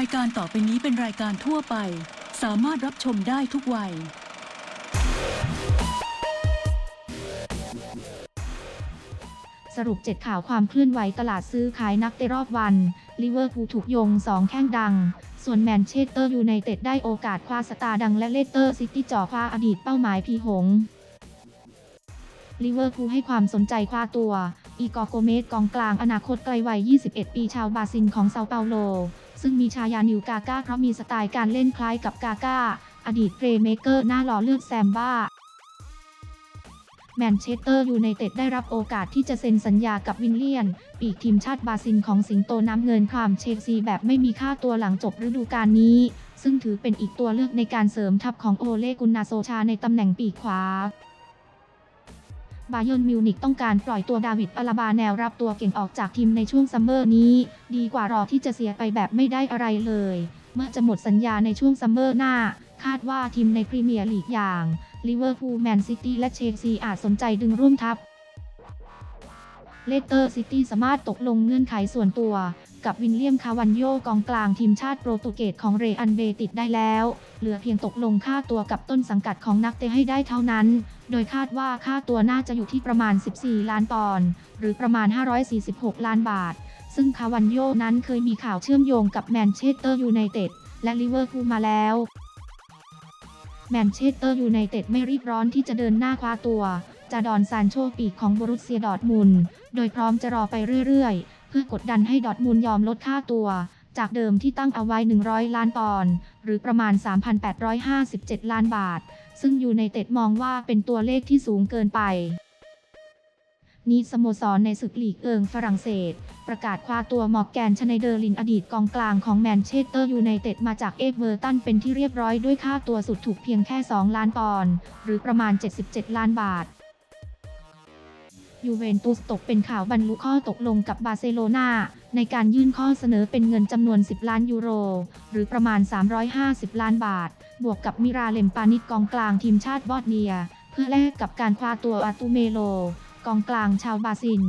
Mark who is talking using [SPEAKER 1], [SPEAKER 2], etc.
[SPEAKER 1] ายการต่อไปนี้เป็นรายการทั่วไป สามารถรับชมได้ทุกวัย
[SPEAKER 2] สรุป 7 ข่าวความเคลื่อนไหวตลาดซื้อขายนักเตะรอบวันลิเวอร์พูลถูกโยง 2 แข้งดัง ส่วนแมนเชสเตอร์ยูไนเต็ดได้โอกาสคว้าสตาร์ดังและเลสเตอร์ซิตี้จ่อคว้าอดีตเป้าหมายพีหงลิเวอร์พูลให้ความสนใจคว้าตัว อีกอโกเมสกองกลางอนาคตไกลวัย 21 ปีชาวบราซิลของเซาเปาโล ซึ่งมีชายานิวกาก้าเพราะมีสไตล์การเล่นคล้ายกับกาก้า อดีตเพลย์เมเกอร์หน้าหล่อเลือดแซมบ้าแมนเชสเตอร์ยูไนเต็ดได้รับโอกาสที่จะเซ็นสัญญากับวินเลียน ปีกทีมชาติบราซิลของสิงโตน้ำเงินคามเชลซีแบบไม่มีค่าตัวหลังจบฤดูกาลนี้ ซึ่งถือเป็นอีกตัวเลือกในการเสริมทัพของโอเลกุนนาโซชาในตำแหน่งปีกขวา บาเยิร์นมิวนิกต้องการปล่อยตัวดาวิดอลาบาแนวรับตัวเก่งออกจากทีมในช่วงซัมเมอร์นี้ ดีกว่ารอที่จะเสียไปแบบไม่ได้อะไรเลย เมื่อจะหมดสัญญาในช่วงซัมเมอร์หน้า คาดว่าทีมในพรีเมียร์ลีกอย่างลิเวอร์พูลแมนซิตี้และเชลซีอาจสนใจดึงร่วมทัพ เลสเตอร์ซิตี้สามารถตกลงเงื่อนไขส่วนตัว กับวินเลียมคาวันโยกองกลางทีมชาติโปรตุเกสของเรอันเบติดได้แล้ว เหลือเพียงตกลงค่าตัวกับต้นสังกัดของนักเตะให้ได้เท่านั้น โดยคาดว่าค่าตัวน่าจะอยู่ที่ประมาณ 14 ล้านปอนด์หรือประมาณ 546 ล้านบาท ซึ่งคาวันโยนั้นเคยมีข่าวเชื่อมโยงกับแมนเชสเตอร์ยูไนเต็ดและลิเวอร์พูลมาแล้วแมนเชสเตอร์ยูไนเต็ดไม่รีบร้อนที่จะเดินหน้าคว้าตัว จาดอนซานโชปีกของบรุสเซียดอทมุนโดยพร้อมจะรอไปเรื่อยๆ เพื่อกดดันให้ดอทมุนยอมลดค่าตัว จากเดิมที่ตั้งเอาไว้ 100 ล้านปอนด์หรือประมาณ 3,857 ล้านบาท ซึ่งอยูไนเต็ดมองว่าเป็นตัวเลขที่สูงเกินไปนีสโมสรในศึกลีกเอิงฝรั่งเศส ประกาศคว้าตัวมอร์แกนชไนเดอร์ลินอดีตกองกลางของแมนเชสเตอร์ยูไนเต็ดมาจากเอฟเวอร์ตันเป็นที่เรียบร้อยด้วยค่าตัวสุดถูกเพียงแค่ 2 ล้านปอนด์หรือประมาณ 77 ล้านบาท ยูเวนตุสตกเป็นข่าวบรรลุข้อตกลงกับบาร์เซโลนาในการยื่นข้อเสนอเป็นเงินจำนวน 10 ล้านยูโร หรือประมาณ 350 ล้านบาท บวกกับมิราเลมปานิตกองกลางทีมชาติบอสเนีย เพื่อแลกกับการคว้าตัวอาตูเมโล กองกลางชาวบราซิล